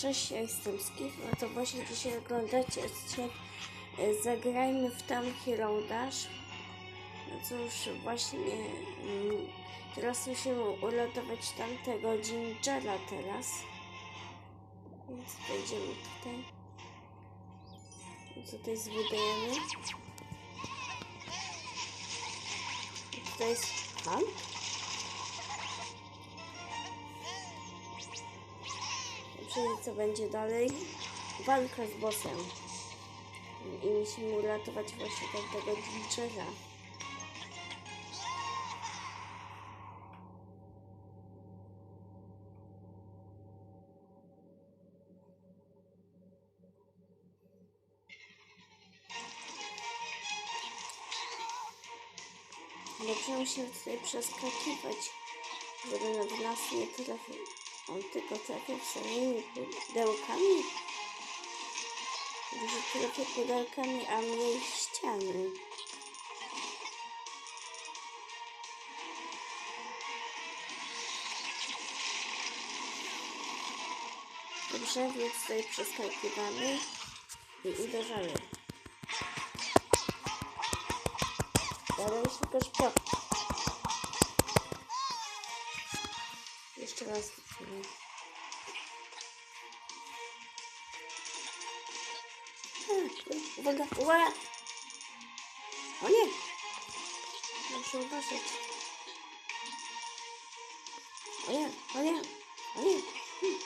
Cześć, ja jestem Skif, no to właśnie dzisiaj oglądacie odcinek e, Zagrajmy w Tam Hero Dash. No cóż, właśnie mm, teraz musimy uratować tamtego Gingera teraz. Więc wejdziemy tutaj. I tutaj zbudujemy. I tutaj jest pan. Zobaczymy co będzie dalej. Walka z bossem. I musimy uratować właśnie tamtego Gingera. Dobrze musimy tutaj przeskakiwać, żeby nas nie trafił. On tylko trafił samymi pudełkami. Dużo trafił pudełkami, a mniej ściany. Dobrze, więc tutaj przeskakiwamy i uderzamy. Dalej szybko, szybko. Jeszcze raz. A, Uwaga, uwaga! O nie! Muszę uważać. O nie, o nie, o nie. Hmm.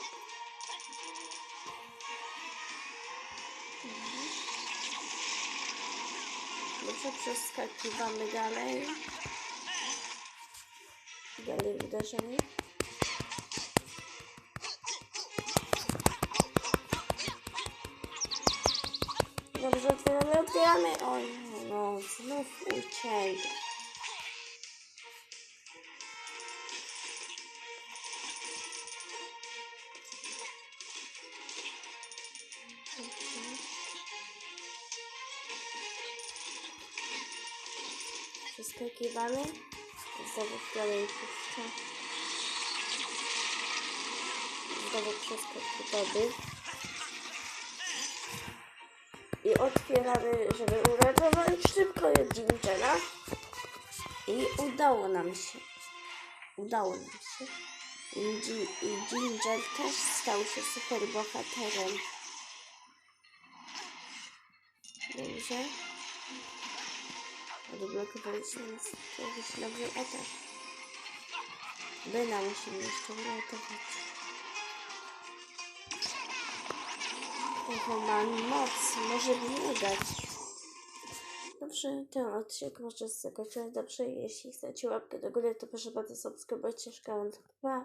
Dobrze, przeskakiwamy dalej. Dalej uderzenie. Otwieramy. Oj, no, znów uciekł. Przeskakiwamy. Znowu dalej puszcza. Znowu przeskakiwamy. I otwieramy, żeby uratować szybko Gingera. I udało nam się. Udało nam się. I, i Ginger też stał się super bohaterem. Dobrze. Odblokowaliśmy jakiś nowy atak. Bena musimy jeszcze uratować. Jaką mam moc, może mi udać. Dobrze, ten odcinek może zakończyć dobrze. Jeśli chcecie łapkę do góry, to proszę bardzo subskrybujcie kanał. Pa!